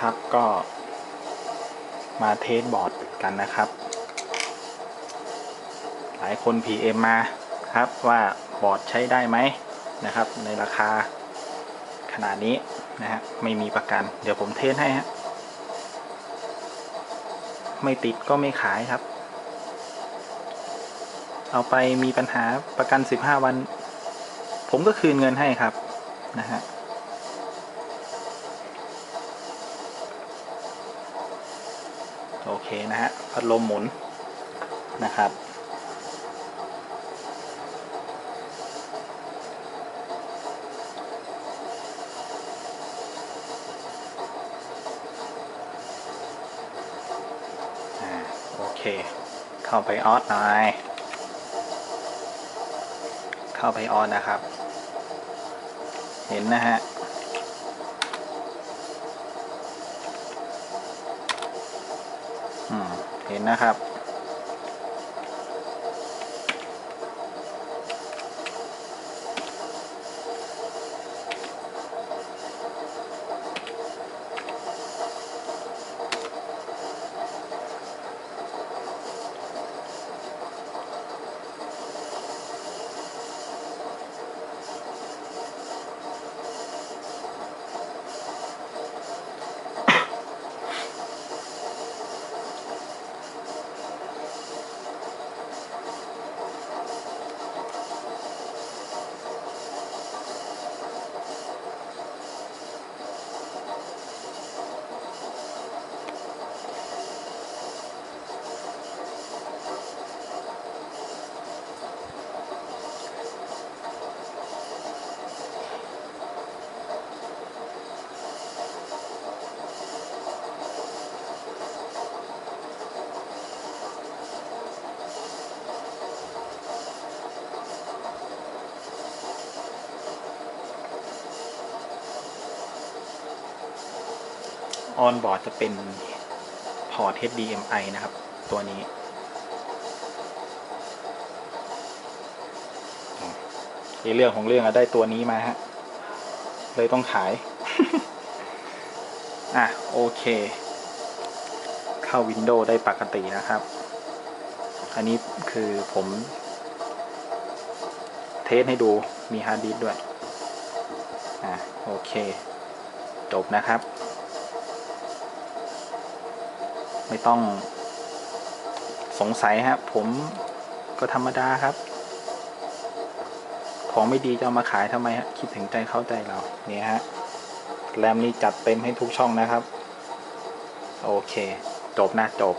ครับ ก็มาเทสบอร์ดกันนะครับ หลายคน PM มาครับว่าบอร์ดใช้ได้ไหมนะครับ ในราคาขนาดนี้นะฮะไม่มีประกัน เดี๋ยวผมเทสให้ฮะไม่ติดก็ไม่ขายครับ เอาไปมีปัญหาประกัน 15 วัน ผมก็คืนเงินให้ครับนะฮะ โอเคนะฮะพัดลมหมุนนะครับ โอเค เข้าไปออสหน่อยเข้าไปออสนะครับ เห็นนะฮะ อืม เห็นนะครับ ออนบอร์ดจะเป็นพอร์ต HDMI นะครับ ตัวนี้ในเรื่องของเรื่องอะได้ตัวนี้มาฮะ เลยต้องขาย อะ โอเค เข้า Windows ได้ปกตินะครับ อันนี้คือผม เทสให้ดูมีฮาร์ดดิสด้วย อะ โอเค จบนะครับ ไม่ต้องสงสัยฮะผมก็ธรรมดาครับ ของไม่ดีจะเอามาขายทำไมฮะ คิดถึงใจเข้าใจเราเนี่ยฮะ แรมนี่จัดเต็มให้ทุกช่องนะครับ โอเค จบนะจบ